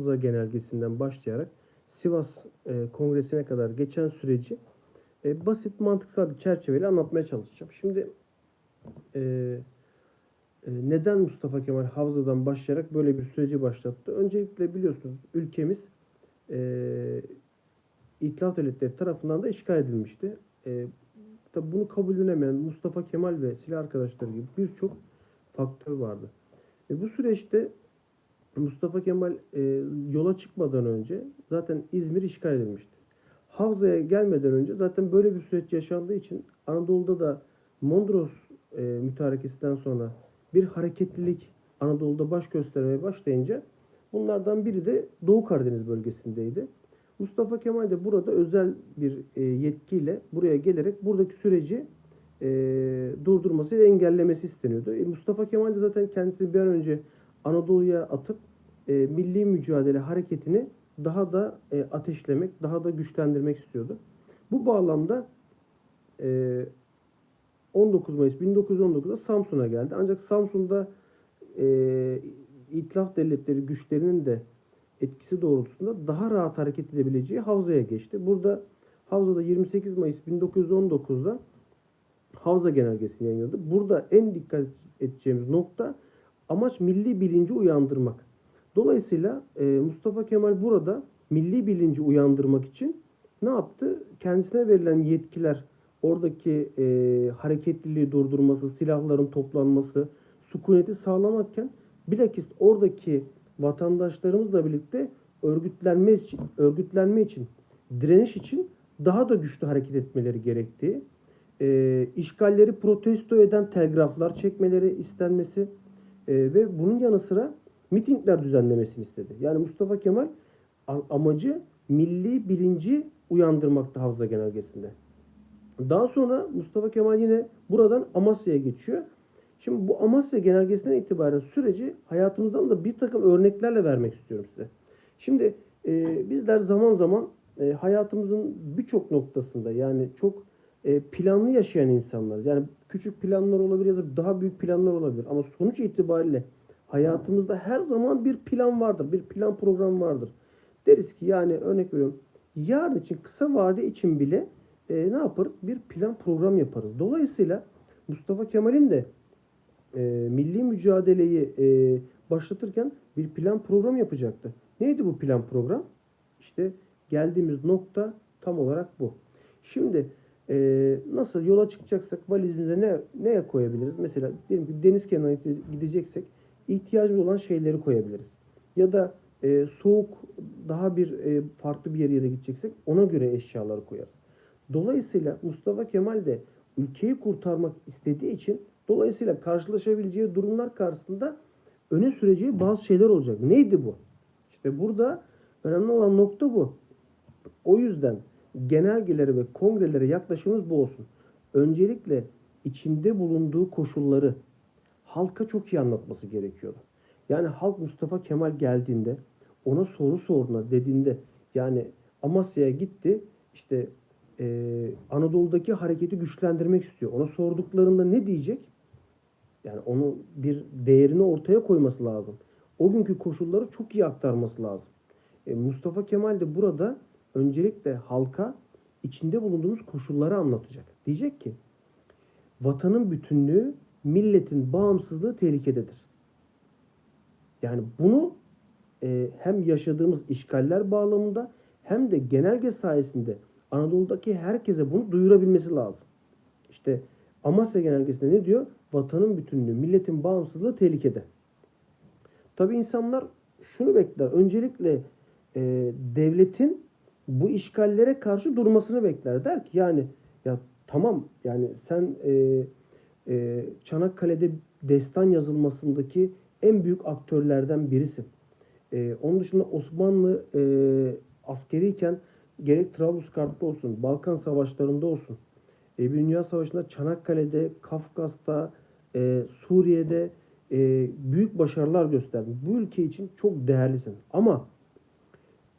Havza Genelgesi'nden başlayarak Sivas e, Kongresi'ne kadar geçen süreci e, basit mantıksal bir çerçeveyle anlatmaya çalışacağım. Şimdi e, e, neden Mustafa Kemal Havza'dan başlayarak böyle bir süreci başlattı? Öncelikle biliyorsunuz ülkemiz e, İtilaf Devletleri tarafından da işgal edilmişti. E, tabi bunu kabullenemeyen Mustafa Kemal ve silah arkadaşları gibi birçok faktör vardı. E, bu süreçte Mustafa Kemal e, yola çıkmadan önce zaten İzmir işgal edilmişti. Havza'ya gelmeden önce zaten böyle bir süreç yaşandığı için Anadolu'da da Mondros e, mütarekesinden sonra bir hareketlilik Anadolu'da baş göstermeye başlayınca bunlardan biri de Doğu Karadeniz bölgesindeydi. Mustafa Kemal de burada özel bir e, yetkiyle buraya gelerek buradaki süreci e, durdurması ve engellemesi isteniyordu. E, Mustafa Kemal de zaten kendisini bir an önce Anadolu'ya atıp e, milli mücadele hareketini daha da e, ateşlemek, daha da güçlendirmek istiyordu. Bu bağlamda e, 19 Mayıs 1919'da Samsun'a geldi. Ancak Samsun'da e, İtilaf Devletleri güçlerinin de etkisi doğrultusunda daha rahat hareket edebileceği Havza'ya geçti. Burada Havza'da 28 Mayıs 1919'da Havza Genelgesi'ni yayınladı. Burada en dikkat edeceğimiz nokta amaç milli bilinci uyandırmak. Dolayısıyla e, Mustafa Kemal burada milli bilinci uyandırmak için ne yaptı? Kendisine verilen yetkiler, oradaki e, hareketliliği durdurması, silahların toplanması, sükuneti sağlamakken bilakis oradaki vatandaşlarımızla birlikte örgütlenme için, örgütlenme için, direniş için daha da güçlü hareket etmeleri gerektiği, e, işgalleri protesto eden telgraflar çekmeleri istenmesi e, ve bunun yanı sıra mitingler düzenlemesini istedi. Yani Mustafa Kemal amacı milli bilinci uyandırmakta Havza Genelgesi'nde. Daha sonra Mustafa Kemal yine buradan Amasya'ya geçiyor. Şimdi bu Amasya Genelgesi'nden itibaren süreci hayatımızdan da bir takım örneklerle vermek istiyorum size. Şimdi e, bizler zaman zaman e, hayatımızın birçok noktasında yani çok e, planlı yaşayan insanlarız. Yani küçük planlar olabilir ya da daha büyük planlar olabilir. Ama sonuç itibariyle hayatımızda her zaman bir plan vardır. Bir plan program vardır. Deriz ki yani örnek veriyorum yarın için kısa vade için bile e, ne yaparız? Bir plan program yaparız. Dolayısıyla Mustafa Kemal'in de e, milli mücadeleyi e, başlatırken bir plan program yapacaktı. Neydi bu plan program? İşte geldiğimiz nokta tam olarak bu. Şimdi e, nasıl yola çıkacaksak valizimize ne neye koyabiliriz? Mesela diyelim ki deniz kenarına gideceksek ihtiyacımız olan şeyleri koyabiliriz. Ya da e, soğuk daha bir e, farklı bir yere gideceksek ona göre eşyaları koyarız. Dolayısıyla Mustafa Kemal de ülkeyi kurtarmak istediği için dolayısıyla karşılaşabileceği durumlar karşısında öne süreceği bazı şeyler olacak. Neydi bu? İşte burada önemli olan nokta bu. O yüzden genelgelere ve kongrelere yaklaşımımız bu olsun. Öncelikle içinde bulunduğu koşulları halka çok iyi anlatması gerekiyordu. Yani halk Mustafa Kemal geldiğinde ona soru soruna dediğinde yani Amasya'ya gitti işte e, Anadolu'daki hareketi güçlendirmek istiyor. Ona sorduklarında ne diyecek? Yani onu bir değerini ortaya koyması lazım. O günkü koşulları çok iyi aktarması lazım. E, Mustafa Kemal de burada öncelikle halka içinde bulunduğumuz koşulları anlatacak. Diyecek ki vatanın bütünlüğü, milletin bağımsızlığı tehlikededir. Yani bunu e, hem yaşadığımız işgaller bağlamında hem de genelge sayesinde Anadolu'daki herkese bunu duyurabilmesi lazım. İşte Amasya Genelgesi'nde ne diyor? Vatanın bütünlüğü, milletin bağımsızlığı tehlikede. Tabi insanlar şunu bekler. Öncelikle e, devletin bu işgallere karşı durmasını bekler. Der ki yani ya tamam yani sen e, e, Çanakkale'de destan yazılmasındaki en büyük aktörlerden birisin. E, onun dışında Osmanlı e, askeriyken gerek Trablusgarp'ta olsun, Balkan savaşlarında olsun, e, bir Dünya Savaşı'nda Çanakkale'de, Kafkas'ta, e, Suriye'de e, büyük başarılar gösterdin. Bu ülke için çok değerlisin. Ama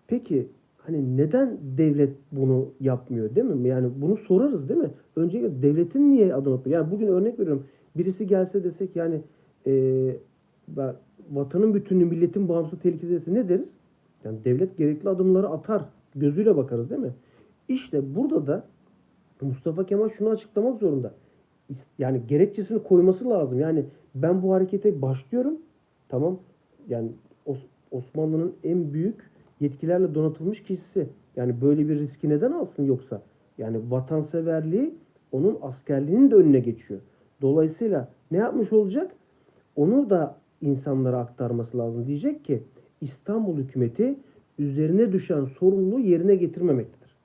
peki hani neden devlet bunu yapmıyor değil mi? Yani bunu sorarız değil mi? Öncelikle devletin niye adım atmıyor? Yani bugün örnek veriyorum. Birisi gelse desek yani e, vatanın bütünlüğü, milletin bağımsız tehlikesi ne deriz? Yani devlet gerekli adımları atar. Gözüyle bakarız değil mi? İşte burada da Mustafa Kemal şunu açıklamak zorunda. Yani gerekçesini koyması lazım. Yani ben bu harekete başlıyorum. Tamam. Yani Os- Osmanlı'nın en büyük yetkilerle donatılmış kişisi. Yani böyle bir riski neden alsın yoksa? Yani vatanseverliği onun askerliğinin de önüne geçiyor. Dolayısıyla ne yapmış olacak? Onu da insanlara aktarması lazım. Diyecek ki İstanbul hükümeti üzerine düşen sorumluluğu yerine getirmemektedir.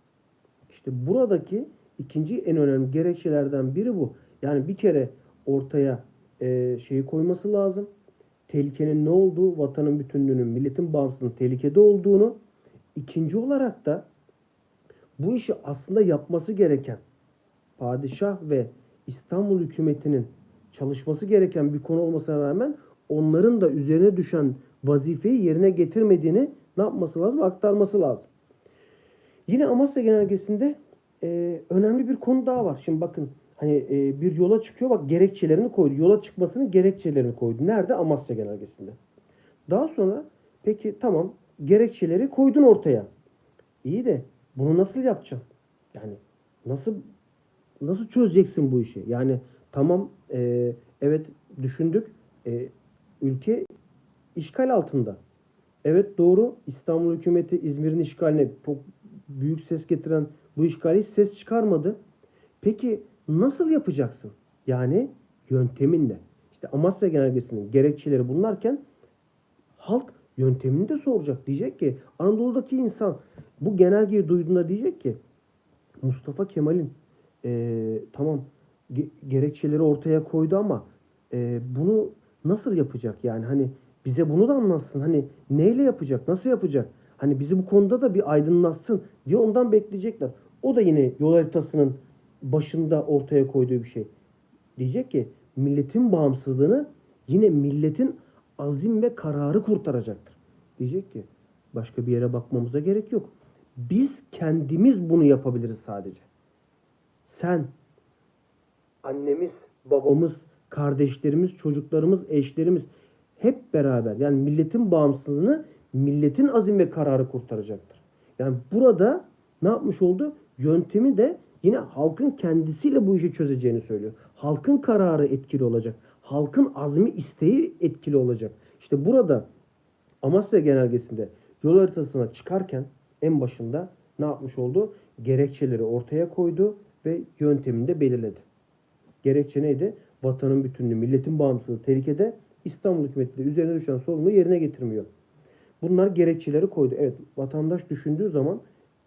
İşte buradaki ikinci en önemli gerekçelerden biri bu. Yani bir kere ortaya e, şeyi koyması lazım. Tehlikenin ne olduğu, vatanın bütünlüğünün, milletin bağımsızlığının tehlikede olduğunu. İkinci olarak da bu işi aslında yapması gereken padişah ve İstanbul hükümetinin çalışması gereken bir konu olmasına rağmen onların da üzerine düşen vazifeyi yerine getirmediğini ne yapması lazım? Aktarması lazım. Yine Amasya Genelgesi'nde e, önemli bir konu daha var. Şimdi bakın hani e, bir yola çıkıyor bak gerekçelerini koydu. Yola çıkmasının gerekçelerini koydu. Nerede? Amasya Genelgesi'nde. Daha sonra peki tamam gerekçeleri koydun ortaya. İyi de bunu nasıl yapacaksın? Yani nasıl nasıl çözeceksin bu işi? Yani tamam e, evet düşündük e, ülke işgal altında. Evet doğru İstanbul hükümeti İzmir'in işgaline çok büyük ses getiren bu işgali hiç ses çıkarmadı. Peki nasıl yapacaksın? Yani yönteminle. İşte Amasya Genelgesi'nin gerekçeleri bunlarken halk yöntemini de soracak. Diyecek ki Anadolu'daki insan bu genelgeyi duyduğunda diyecek ki Mustafa Kemal'in eee, tamam ge- gerekçeleri ortaya koydu ama eee, bunu nasıl yapacak yani hani bize bunu da anlatsın hani neyle yapacak nasıl yapacak hani bizi bu konuda da bir aydınlatsın diye ondan bekleyecekler. O da yine yol haritasının başında ortaya koyduğu bir şey. Diyecek ki milletin bağımsızlığını yine milletin azim ve kararı kurtaracaktır. Diyecek ki başka bir yere bakmamıza gerek yok. Biz kendimiz bunu yapabiliriz sadece. Sen, annemiz, babamız, kardeşlerimiz, çocuklarımız, eşlerimiz hep beraber yani milletin bağımsızlığını milletin azim ve kararı kurtaracaktır. Yani burada ne yapmış oldu? Yöntemi de yine halkın kendisiyle bu işi çözeceğini söylüyor. Halkın kararı etkili olacak. Halkın azmi, isteği etkili olacak. İşte burada Amasya Genelgesi'nde yol haritasına çıkarken en başında ne yapmış oldu? Gerekçeleri ortaya koydu ve yöntemini de belirledi. Gerekçe neydi? Vatanın bütünlüğü, milletin bağımsızlığı tehlikede. İstanbul hükümeti üzerine düşen sorumluluğu yerine getirmiyor. Bunlar gerekçeleri koydu. Evet vatandaş düşündüğü zaman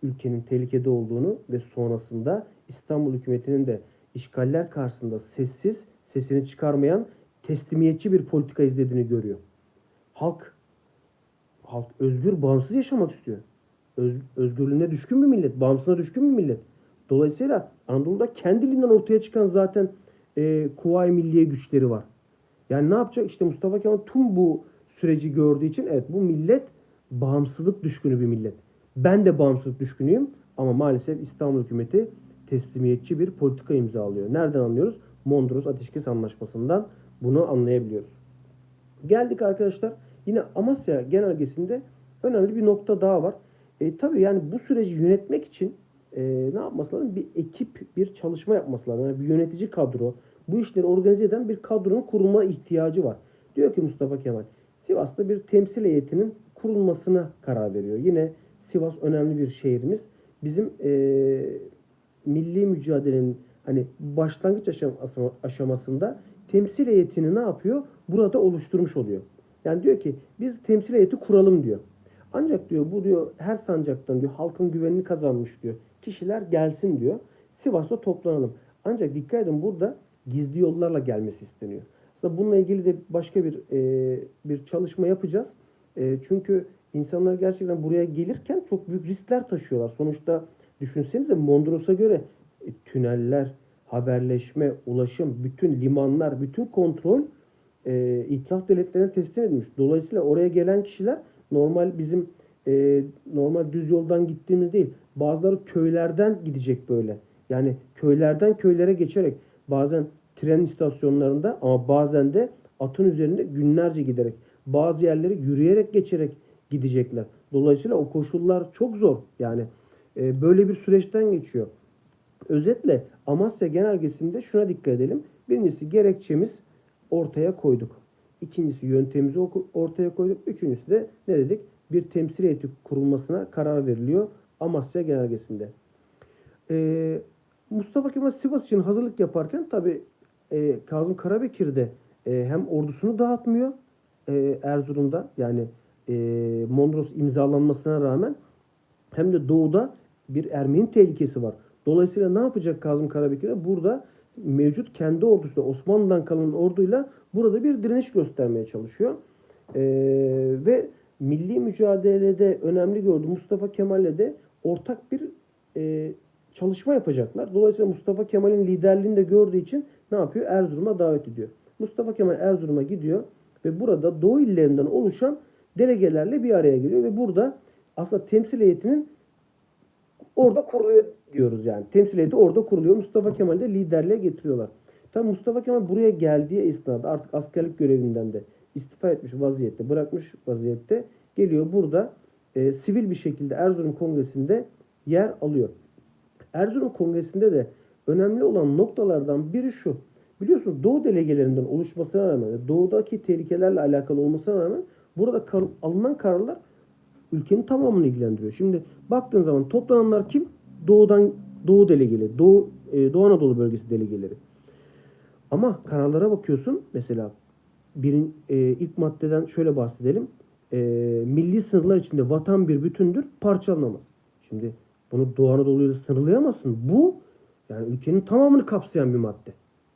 ülkenin tehlikede olduğunu ve sonrasında İstanbul hükümetinin de işgaller karşısında sessiz, sesini çıkarmayan teslimiyetçi bir politika izlediğini görüyor. Halk halk özgür, bağımsız yaşamak istiyor. Öz, özgürlüğüne düşkün bir millet, bağımsızlığına düşkün bir millet. Dolayısıyla Anadolu'da kendiliğinden ortaya çıkan zaten e, Kuvayi Milliye güçleri var. Yani ne yapacak? İşte Mustafa Kemal tüm bu süreci gördüğü için evet bu millet bağımsızlık düşkünü bir millet. Ben de bağımsızlık düşkünüyüm ama maalesef İstanbul hükümeti teslimiyetçi bir politika imzalıyor. Nereden anlıyoruz? Mondros Ateşkes Anlaşması'ndan bunu anlayabiliyoruz. Geldik arkadaşlar. Yine Amasya Genelgesi'nde önemli bir nokta daha var. E, tabii yani bu süreci yönetmek için e, ne yapması lazım? Bir ekip, bir çalışma yapması lazım. Yani bir yönetici kadro, bu işleri organize eden bir kadronun kurulma ihtiyacı var. Diyor ki Mustafa Kemal, Sivas'ta bir temsil heyetinin kurulmasına karar veriyor. Yine Sivas önemli bir şehrimiz. Bizim e, milli mücadelenin hani başlangıç aşama- aşamasında temsil heyetini ne yapıyor? Burada oluşturmuş oluyor. Yani diyor ki biz temsil heyeti kuralım diyor. Ancak diyor bu diyor her sancaktan diyor halkın güvenini kazanmış diyor. Kişiler gelsin diyor. Sivas'ta toplanalım. Ancak dikkat edin burada gizli yollarla gelmesi isteniyor. Aslında bununla ilgili de başka bir e, bir çalışma yapacağız. E, çünkü insanlar gerçekten buraya gelirken çok büyük riskler taşıyorlar. Sonuçta düşünsenize Mondros'a göre e, tüneller, haberleşme, ulaşım, bütün limanlar, bütün kontrol e, itilaf devletlerine teslim edilmiş. Dolayısıyla oraya gelen kişiler normal bizim e, normal düz yoldan gittiğimiz değil. Bazıları köylerden gidecek böyle. Yani köylerden köylere geçerek bazen tren istasyonlarında ama bazen de atın üzerinde günlerce giderek bazı yerleri yürüyerek geçerek gidecekler. Dolayısıyla o koşullar çok zor. Yani e, böyle bir süreçten geçiyor. Özetle Amasya Genelgesi'nde şuna dikkat edelim. Birincisi gerekçemiz ortaya koyduk. İkincisi yöntemimizi ortaya koyduk. Üçüncüsü de ne dedik? Bir temsil heyeti kurulmasına karar veriliyor Amasya Genelgesi'nde. Ee, Mustafa Kemal Sivas için hazırlık yaparken tabi e, Kazım Karabekir de e, hem ordusunu dağıtmıyor e, Erzurum'da yani e, Mondros imzalanmasına rağmen hem de doğuda bir Ermeni tehlikesi var. Dolayısıyla ne yapacak Kazım Karabekir de? Burada mevcut kendi ordusuyla Osmanlı'dan kalan orduyla burada bir direniş göstermeye çalışıyor. Ee, ve milli mücadelede önemli gördü Mustafa Kemal'le de ortak bir e, çalışma yapacaklar. Dolayısıyla Mustafa Kemal'in liderliğini de gördüğü için ne yapıyor? Erzurum'a davet ediyor. Mustafa Kemal Erzurum'a gidiyor ve burada Doğu illerinden oluşan delegelerle bir araya geliyor ve burada aslında temsil heyetinin orada kuruluyor diyoruz yani. Temsil heyeti orada kuruluyor. Mustafa Kemal'i de liderliğe getiriyorlar. Tabi Mustafa Kemal buraya geldiği esnada artık askerlik görevinden de istifa etmiş vaziyette, bırakmış vaziyette geliyor burada e, sivil bir şekilde Erzurum Kongresi'nde yer alıyor. Erzurum Kongresi'nde de önemli olan noktalardan biri şu. Biliyorsunuz Doğu delegelerinden oluşmasına rağmen, Doğu'daki tehlikelerle alakalı olmasına rağmen burada kar- alınan kararlar ülkenin tamamını ilgilendiriyor. Şimdi baktığın zaman toplananlar kim? Doğudan Doğu delegeleri, Doğu e, Doğu Anadolu bölgesi delegeleri. Ama kararlara bakıyorsun mesela birin, e, ilk maddeden şöyle bahsedelim. E, milli sınırlar içinde vatan bir bütündür, parçalanamaz. Şimdi bunu Doğu Anadolu'yla sınırlayamazsın. Bu yani ülkenin tamamını kapsayan bir madde.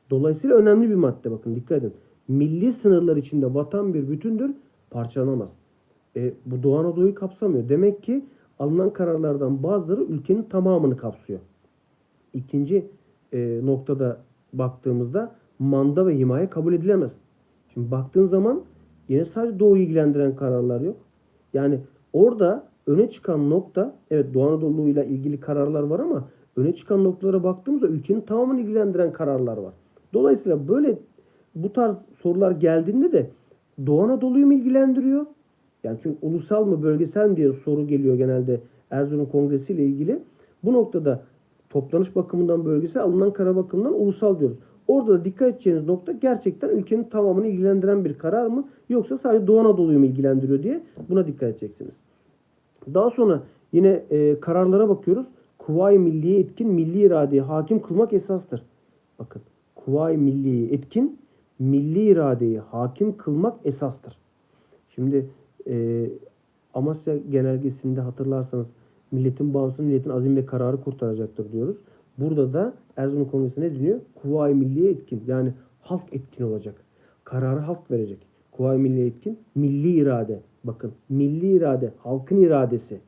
Dolayısıyla önemli bir madde bakın dikkat edin. Milli sınırlar içinde vatan bir bütündür, parçalanamaz. E, bu Doğu Anadolu'yu kapsamıyor. Demek ki alınan kararlardan bazıları ülkenin tamamını kapsıyor. İkinci e, noktada baktığımızda manda ve himaye kabul edilemez. Şimdi baktığın zaman yine sadece Doğu'yu ilgilendiren kararlar yok. Yani orada öne çıkan nokta evet Doğu Anadolu ile ilgili kararlar var ama öne çıkan noktalara baktığımızda ülkenin tamamını ilgilendiren kararlar var. Dolayısıyla böyle bu tarz sorular geldiğinde de Doğu Anadolu'yu mu ilgilendiriyor? Yani çünkü ulusal mı bölgesel mi diye soru geliyor genelde Erzurum Kongresi ile ilgili. Bu noktada toplanış bakımından bölgesel, alınan karar bakımından ulusal diyoruz. Orada da dikkat edeceğiniz nokta gerçekten ülkenin tamamını ilgilendiren bir karar mı yoksa sadece Doğu Anadolu'yu mu ilgilendiriyor diye buna dikkat edeceksiniz. Daha sonra yine e, kararlara bakıyoruz. Kuvayi milliye etkin milli iradeye hakim kılmak esastır. Bakın Kuvayi milliye etkin milli iradeyi hakim kılmak esastır. Şimdi e, Amasya Genelgesi'nde hatırlarsanız milletin bağımsız milletin azim ve kararı kurtaracaktır diyoruz. Burada da Erzurum Kongresi ne diyor? Kuvayi Milliye etkin. Yani halk etkin olacak. Kararı halk verecek. Kuvayi Milliye etkin. Milli irade. Bakın milli irade. Halkın iradesi.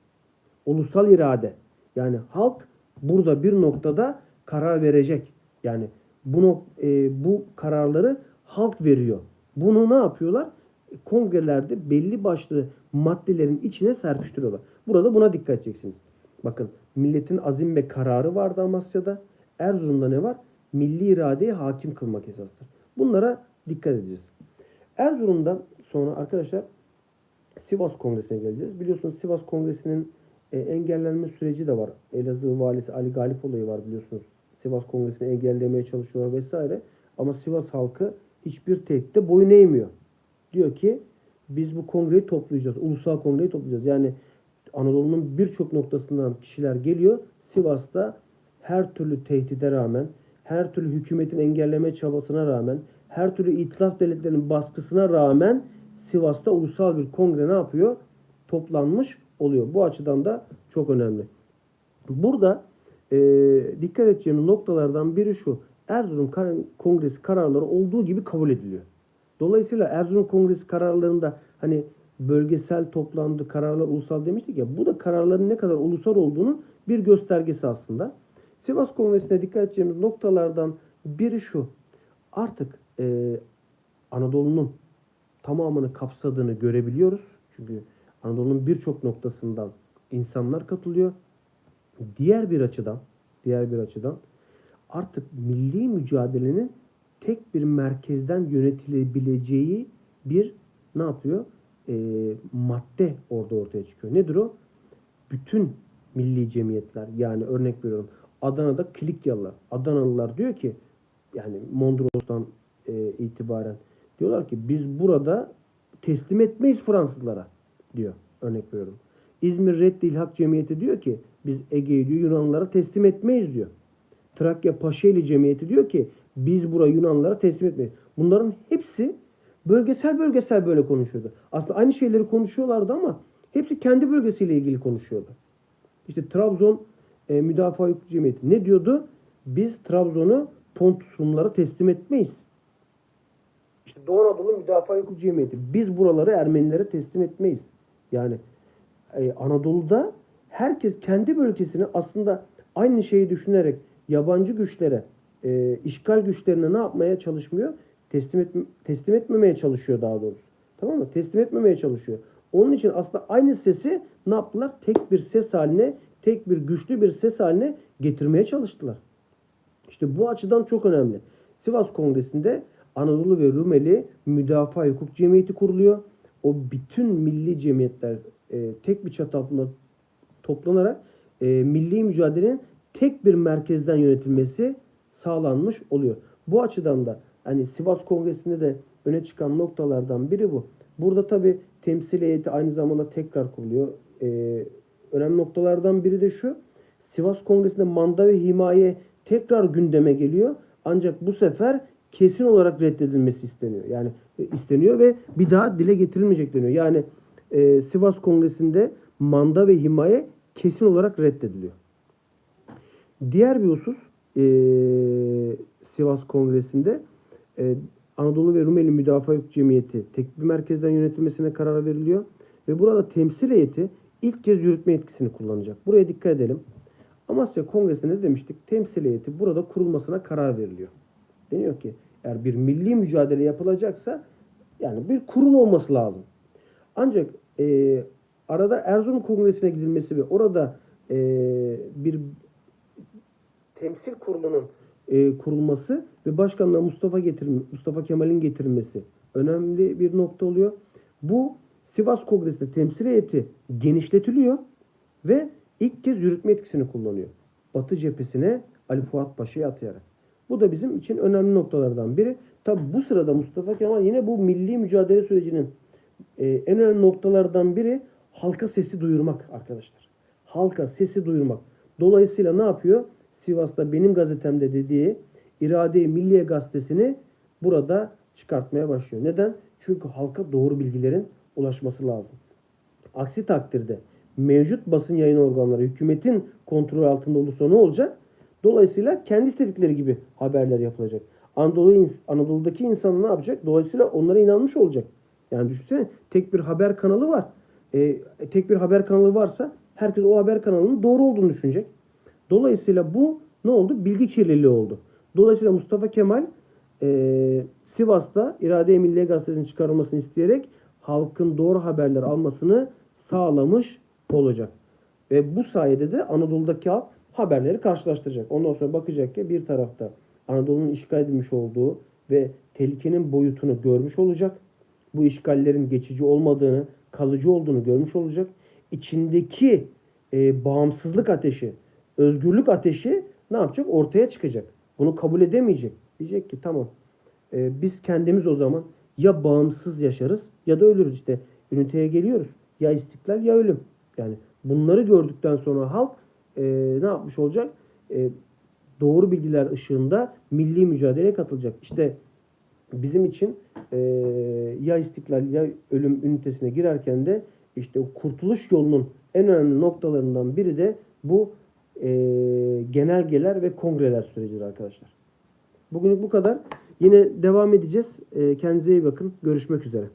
Ulusal irade. Yani halk burada bir noktada karar verecek. Yani bu, e, bu kararları halk veriyor. Bunu ne yapıyorlar? Kongrelerde belli başlı maddelerin içine serpiştiriyorlar. Burada buna dikkat edeceksiniz. Bakın milletin azim ve kararı vardı Amasya'da. Erzurum'da ne var? Milli iradeye hakim kılmak esastır. Bunlara dikkat edeceğiz. Erzurum'dan sonra arkadaşlar Sivas Kongresi'ne geleceğiz. Biliyorsunuz Sivas Kongresi'nin e, engellenme süreci de var. Elazığ valisi Ali Galip olayı var biliyorsunuz. Sivas Kongresi'ni engellemeye çalışıyorlar vesaire. Ama Sivas halkı hiçbir tehditte boyun eğmiyor. Diyor ki biz bu kongreyi toplayacağız. Ulusal kongreyi toplayacağız. Yani Anadolu'nun birçok noktasından kişiler geliyor. Sivas'ta her türlü tehdide rağmen, her türlü hükümetin engelleme çabasına rağmen, her türlü itilaf devletlerinin baskısına rağmen Sivas'ta ulusal bir kongre ne yapıyor? Toplanmış oluyor. Bu açıdan da çok önemli. Burada e, dikkat edeceğimiz noktalardan biri şu. Erzurum Kongresi kararları olduğu gibi kabul ediliyor. Dolayısıyla Erzurum Kongresi kararlarında hani bölgesel toplandı kararlar ulusal demiştik ya bu da kararların ne kadar ulusal olduğunu bir göstergesi aslında. Sivas Kongresi'ne dikkat edeceğimiz noktalardan biri şu. Artık e, Anadolu'nun tamamını kapsadığını görebiliyoruz. Çünkü Anadolu'nun birçok noktasından insanlar katılıyor. Diğer bir açıdan, diğer bir açıdan artık milli mücadelenin tek bir merkezden yönetilebileceği bir ne yapıyor? e, madde orada ortaya çıkıyor. Nedir o? Bütün milli cemiyetler yani örnek veriyorum Adana'da Kilikyalılar. Adanalılar diyor ki yani Mondros'tan e, itibaren diyorlar ki biz burada teslim etmeyiz Fransızlara diyor örnek veriyorum. İzmir Reddi İlhak Cemiyeti diyor ki biz Ege'yi diyor Yunanlılara teslim etmeyiz diyor. Trakya Paşaeli Cemiyeti diyor ki biz burayı Yunanlılara teslim etmeyiz. Bunların hepsi bölgesel bölgesel böyle konuşuyordu. Aslında aynı şeyleri konuşuyorlardı ama hepsi kendi bölgesiyle ilgili konuşuyordu. İşte Trabzon e, Müdafaa Hukuk Cemiyeti ne diyordu? Biz Trabzon'u Pontus Rumlara teslim etmeyiz. İşte Doğu Anadolu Müdafaa Hukuk Cemiyeti biz buraları Ermenilere teslim etmeyiz. Yani e, Anadolu'da herkes kendi bölgesini aslında aynı şeyi düşünerek yabancı güçlere, e, işgal güçlerine ne yapmaya çalışmıyor? Teslim, et, teslim etmemeye çalışıyor daha doğrusu. Tamam mı? Teslim etmemeye çalışıyor. Onun için aslında aynı sesi ne yaptılar? Tek bir ses haline, tek bir güçlü bir ses haline getirmeye çalıştılar. İşte bu açıdan çok önemli. Sivas Kongresi'nde Anadolu ve Rumeli Müdafaa Hukuk Cemiyeti kuruluyor. O bütün milli cemiyetler e, tek bir çatı altında toplanarak e, milli mücadelenin tek bir merkezden yönetilmesi sağlanmış oluyor. Bu açıdan da hani Sivas Kongresi'nde de öne çıkan noktalardan biri bu. Burada tabi temsil heyeti aynı zamanda tekrar kuruluyor. E, önemli noktalardan biri de şu. Sivas Kongresi'nde manda ve himaye tekrar gündeme geliyor. Ancak bu sefer kesin olarak reddedilmesi isteniyor. Yani e, isteniyor ve bir daha dile getirilmeyecek deniyor. Yani e, Sivas Kongresi'nde manda ve himaye kesin olarak reddediliyor. Diğer bir husus e, Sivas Kongresi'nde e, Anadolu ve Rumeli Müdafaa Hukuk Cemiyeti tek bir merkezden yönetilmesine karar veriliyor. Ve burada temsil heyeti ilk kez yürütme etkisini kullanacak. Buraya dikkat edelim. Amasya Kongresi'nde demiştik? Temsil heyeti burada kurulmasına karar veriliyor. Deniyor ki eğer bir milli mücadele yapılacaksa yani bir kurul olması lazım. Ancak e, arada Erzurum Kongresi'ne gidilmesi ve orada e, bir temsil kurulunun e, kurulması ve başkanlığa Mustafa getirilme, Mustafa Kemal'in getirilmesi önemli bir nokta oluyor. Bu Sivas Kongresi'nde temsil heyeti genişletiliyor ve ilk kez yürütme etkisini kullanıyor. Batı cephesine Ali Fuat Paşa'yı atayarak. Bu da bizim için önemli noktalardan biri. Tabi bu sırada Mustafa Kemal yine bu milli mücadele sürecinin e, en önemli noktalardan biri halka sesi duyurmak arkadaşlar. Halka sesi duyurmak. Dolayısıyla ne yapıyor? Sivas'ta benim gazetemde dediği İrade-i Milliye gazetesini burada çıkartmaya başlıyor. Neden? Çünkü halka doğru bilgilerin ulaşması lazım. Aksi takdirde mevcut basın yayın organları hükümetin kontrol altında olursa ne olacak? Dolayısıyla kendi istedikleri gibi haberler yapılacak. Anadolu, Anadolu'daki insan ne yapacak? Dolayısıyla onlara inanmış olacak. Yani düşünsene tek bir haber kanalı var. E, tek bir haber kanalı varsa herkes o haber kanalının doğru olduğunu düşünecek. Dolayısıyla bu ne oldu? Bilgi kirliliği oldu. Dolayısıyla Mustafa Kemal e, Sivas'ta İrade-i Milliye Gazetesi'nin çıkarılmasını isteyerek halkın doğru haberler almasını sağlamış olacak. Ve bu sayede de Anadolu'daki halk haberleri karşılaştıracak. Ondan sonra bakacak ki bir tarafta Anadolu'nun işgal edilmiş olduğu ve tehlikenin boyutunu görmüş olacak. Bu işgallerin geçici olmadığını, kalıcı olduğunu görmüş olacak. İçindeki e, bağımsızlık ateşi, özgürlük ateşi ne yapacak? Ortaya çıkacak. Bunu kabul edemeyecek. Diyecek ki tamam e, biz kendimiz o zaman ya bağımsız yaşarız ya da ölürüz işte. Üniteye geliyoruz. Ya istiklal ya ölüm. Yani bunları gördükten sonra halk e, ne yapmış olacak? E, doğru bilgiler ışığında milli mücadeleye katılacak. İşte bizim için e, ya istiklal ya ölüm ünitesine girerken de işte kurtuluş yolunun en önemli noktalarından biri de bu e, genelgeler ve kongreler sürecidir arkadaşlar. Bugünlük bu kadar. Yine devam edeceğiz. E, kendinize iyi bakın. Görüşmek üzere.